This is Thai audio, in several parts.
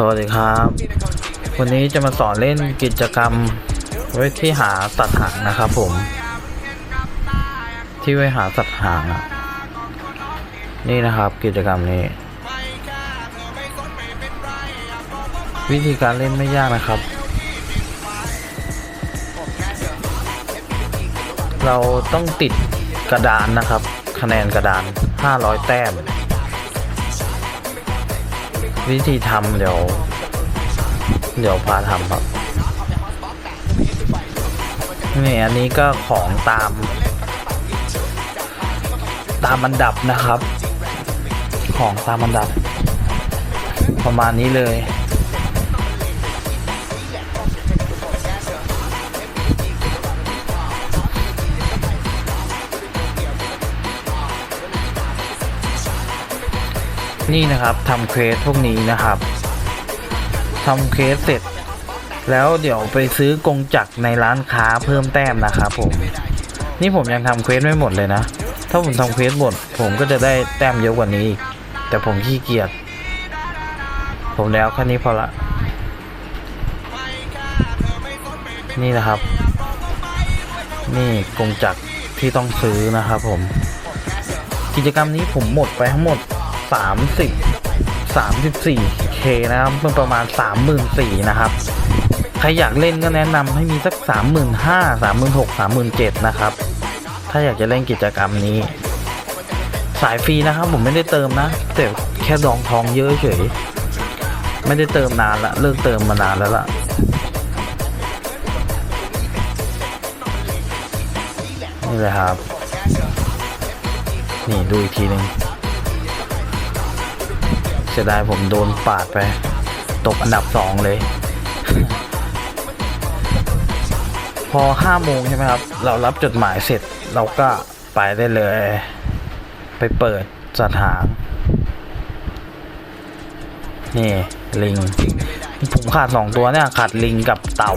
สวัสดีครับ วันนี้จะมาสอนเล่นกิจกรรมไว้ที่หาสัตว์หางนะครับผม ที่ไว้หาสัตว์หางนี่นะครับกิจกรรมนี้ วิธีการเล่นไม่ยากนะครับ เราต้องติดกระดานนะครับ คะแนนกระดาน 500 แต้ม วิธีทำเดี๋ยว เดี๋ยวพาทำครับ นี่อันนี้ก็ของตาม ตามอันดับนะครับ ของตามอันดับ ประมาณนี้เลย นี่นะครับทำเควสพวกนี้นะครับทำเควสเสร็จ แล้วเดี๋ยวไปซื้อกงจักรในร้านค้าเพิ่มแต้มนะครับผมนี่ผมยังทำเควสไม่หมดเลยนะ ถ้าผมทำเควสหมด ผมก็จะได้แต้มเยอะกว่านี้อีกแต่ผมขี้เกียจผมแล้วแค่นี้พอละ นี่นะครับ นี่กงจักรที่ต้องซื้อนะครับผม กิจกรรมนี้ผมหมดไปทั้งหมด 30 34 k นะครับเป็นประมาณ 34,000นะครับ ใครอยากเล่นก็แนะนำให้มีสัก 35,000 36,000 37,000นะครับ ถ้าอยากจะเล่นกิจกรรมนี้ สายฟรีนะครับ ผมไม่ได้เติมนะ แต่แค่ดองทองเยอะเฉย ไม่ได้เติมนานละ เลิกเติมมานานแล้วล่ะนี่เลยครับ นี่ดูอีกทีหนึ่ง สียดายผมโดนปาดไป ตกอันดับสองเลย พอห้าโมงใช่ไหมครับ เรารับจดหมายเสร็จเราก็ไปได้เลย ไปเปิดสถานนี่ลิง ผมขาดสองตัวเนี่ย ขาดลิงกับเต่า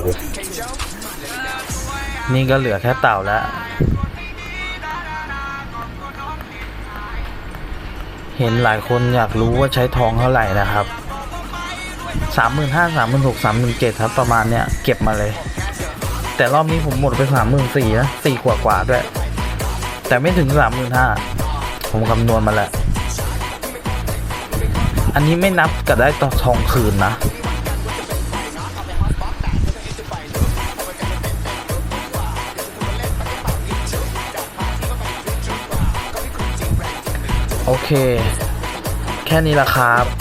นี่ก็เหลือแค่เต่าแล้ว เห็นหลายคนอยากรู้ว่าใช้ทองเท่าไหร่นะครับสามหมื่นห้าสามหมื่นหกสามหมื่นเจ็ดครับประมาณเนี้ยเก็บมาเลย แต่รอบนี้ผมหมดไปสามหมื่นสี่นะสี่กว่ากว่าด้วย แต่ไม่ถึงสามหมื่นห้าผมคำนวณมาแล้ว อันนี้ไม่นับกับได้ต่อทองคืนนะ โอเค แค่นี้ละครับ